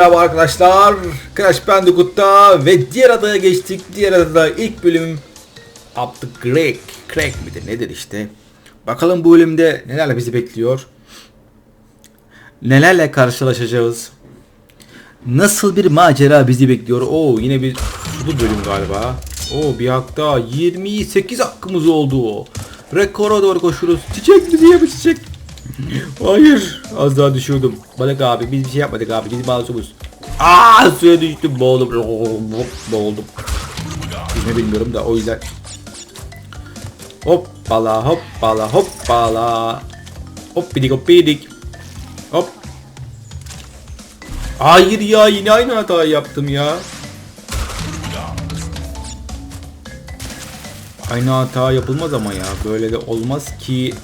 Merhaba arkadaşlar. Crash Bandicoot'ta ve diğer adaya geçtik. Diğer adada ilk bölüm Up the Crack. Midir nedir işte. Bakalım bu bölümde nelerle bizi bekliyor. Nelerle karşılaşacağız. Nasıl bir macera bizi bekliyor. Oo yine bir sulu bölüm galiba. Oo bir hakta 28 hakkımız oldu o. Rekora doğru koşuyoruz. Çiçek bizi ye bu çiçek. Hayır. Az daha düşürdüm. Balık abi biz bir şey yapmadık abi. Gidip masumuz. Aa suya düştüm. Boğuldum. Boğuldum. Yüzme bilmiyorum da o yüzden. Hoppala hoppala hoppala. Hoppidik hoppidik. Hop. Hayır ya yine aynı hatayı yaptım ya. Aynı hata yapılmaz ama ya. Böyle de olmaz ki.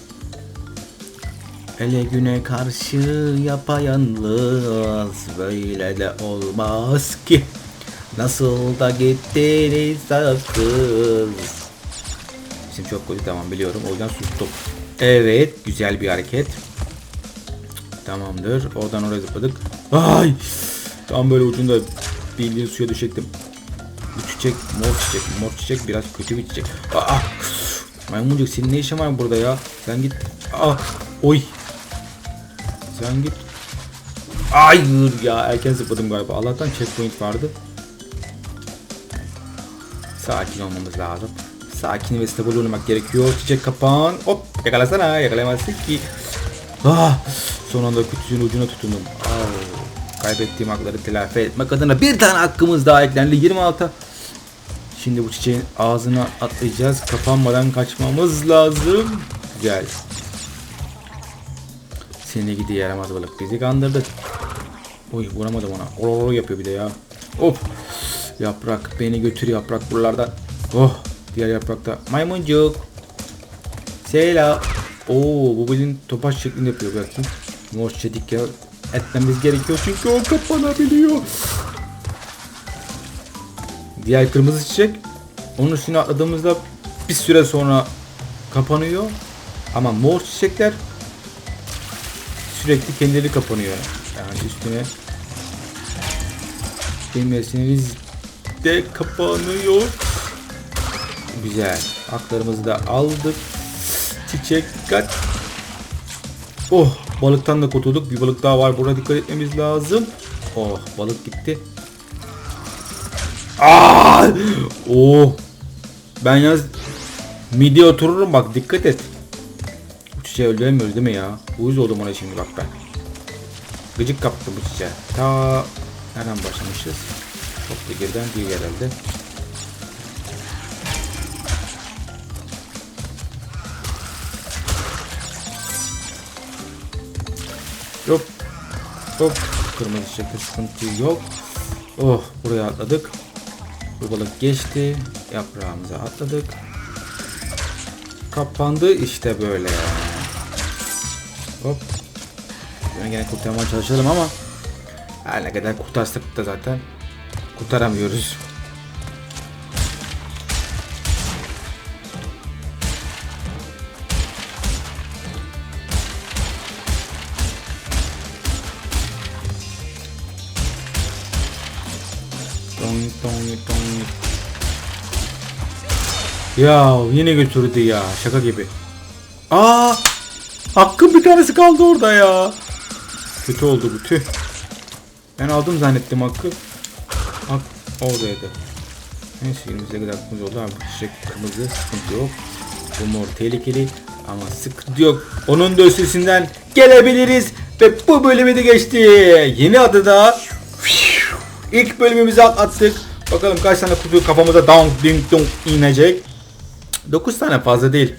Hele güne karşı yapayalnız böyle de olmaz ki. Nasıl da gittiniz sakız. İsim çok kötü tamam biliyorum o yüzden sustum. Evet güzel bir hareket. Tamamdır oradan oraya zıpladık. Ay tam böyle ucunda bildiğin suya düşecektim. Bu çiçek mor çiçek mor çiçek biraz kötü bir çiçek. Aa, maymuncuk senin ne işin var burada ya? Sen git. Ah, oy. Sen git. Hayır ya erken zıpladım galiba. Allah'tan checkpoint vardı. Sakin olmamız lazım. Sakin ve stabil olmak gerekiyor. Çiçek kapan. Hop yakalasana yakalayamazsın ki. Ah, son anda kütüğün ucuna tutundum. Au, kaybettiğim hakları telafi etmek adına bir tane hakkımız daha eklendi. 26. Şimdi bu çiçeğin ağzına atlayacağız. Kapanmadan kaçmamız lazım. Güzel. Seni gidi yaramaz balık. Bizi kandırdı. Oy vuramadım ona. Ororo yapıyor bir de ya. Hop. Yaprak beni götür yaprak buralardan. Oh. Diğer yaprakta. Maymuncuk. Selam. Oo bu bilin topaç şeklinde yapıyor belki. Mor çedik ya. Etmemiz gerekiyor çünkü o kapanabiliyor. Diğer kırmızı çiçek. Onun üstüne atladığımızda bir süre sonra kapanıyor. Ama mor çiçekler sürekli kendileri kapanıyor. Yani üstüne bilmesiniz de kapanıyor. Güzel. Haklarımızı da aldık. Çiçek dikkat. Oh balıktan da kurtulduk. Bir balık daha var. Burada dikkat etmemiz lazım. Oh balık gitti. Aa! Oh. Ben yalnız midye otururum bak dikkat et. Çiçeği öldüremiyoruz değil mi ya? Uyuz oldum ona şimdi bak ben. Gıcık kaptı bu çiçeğe. Ta nereden başlamışız? Çok da geriden değil herhalde. Yok. Hop. Kırmızı çiçekte sıkıntı yok. Oh buraya atladık. Bu balık geçti. Yaprağımıza atladık. Kapandı işte böyle yani. Hop. Ben gene kurtarmaya çalışalım ama her ne kadar kurtarsak da zaten kurtaramıyoruz. Ya yine götürdü ya şaka gibi. Aa! Hakkın bir tanesi kaldı orada ya. Kötü oldu bu tüh. Ben aldım zannettim hakkı. Hak oradaydı. Neyse 28 hakkımız oldu bu çiçek kırmızı sıkıntı yok. Bu mor tehlikeli ama sıkıntı yok. Onun da üstesinden gelebiliriz ve bu bölümü de geçti. Yeni adı da ilk bölümümüzü atlattık. Bakalım kaç tane kutu kafamıza dong ding dong inecek. 9 tane fazla değil.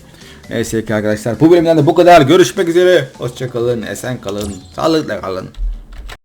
Neyse ki arkadaşlar bu bölümden de bu kadar. Görüşmek üzere. Hoşçakalın, esen kalın, sağlıkla kalın.